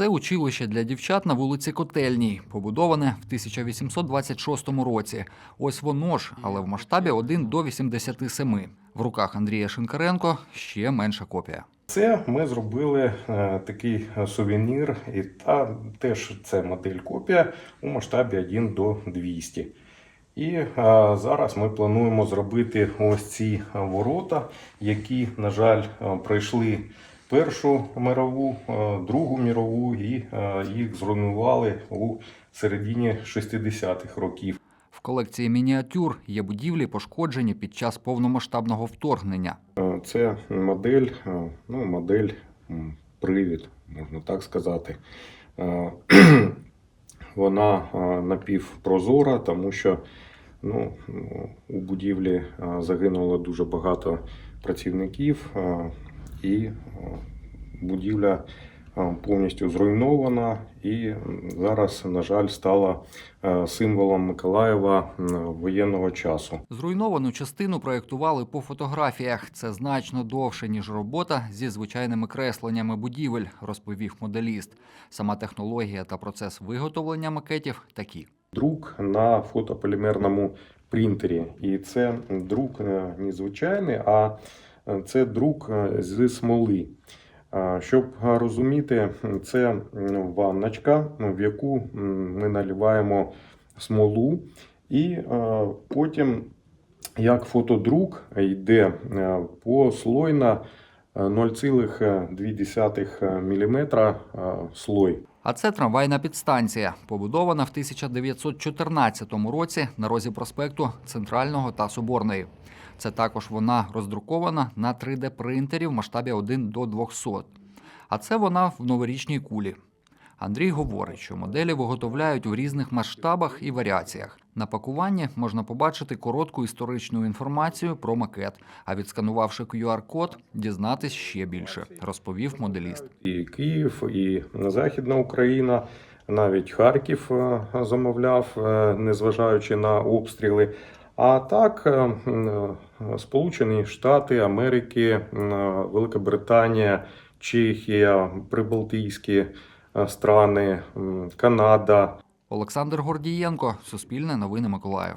Це училище для дівчат на вулиці Котельній, побудоване в 1826 році. Ось воно ж, але в масштабі 1 до 87. В руках Андрія Шинкаренко ще менша копія. Це ми зробили е, такий е, сувенір, і та теж це модель копія у масштабі 1 до 200. І е, зараз ми плануємо зробити ось ці ворота, які, на жаль, пройшли Першу мирову, е, Другу мирову і е, їх зруйнували у середині 60-х років. В колекції мініатюр є будівлі, пошкоджені під час повномасштабного вторгнення. Е, Це модель, ну, модель привід, можна так сказати. Вона напівпрозора, тому що ну, у будівлі загинуло дуже багато працівників, і е, будівля е, повністю зруйнована і зараз, на жаль, стала е, символом Миколаєва воєнного часу. Зруйновану частину проєктували по фотографіях. Це значно довше, ніж робота зі звичайними кресленнями будівель, розповів моделіст. Сама технологія та процес виготовлення макетів такі. друк на фотополімерному принтері. І це друк не звичайний, а це друк зі смоли. Щоб розуміти, це ванночка, в яку ми наливаємо смолу, і е, потім, як фотодрук, йде послойна е, 0,2 мм слой. А це трамвайна підстанція, побудована в 1914 році на розі проспекту Центрального та Соборної. Це також вона роздрукована на 3D-принтері в масштабі 1 до 200. А це вона в новорічній кулі. Андрій говорить, що моделі виготовляють у різних масштабах і варіаціях. На пакуванні можна побачити коротку історичну інформацію про макет, а відсканувавши QR-код, дізнатись ще більше, розповів моделіст. і Київ, і Західна Україна, навіть Харків е, замовляв, е, незважаючи на обстріли. А так, е, Сполучені Штати Америки, Велика Британія, Чехія, Прибалтійські страни, Канада, Олександр Гордієнко, Суспільне новини Миколаїв.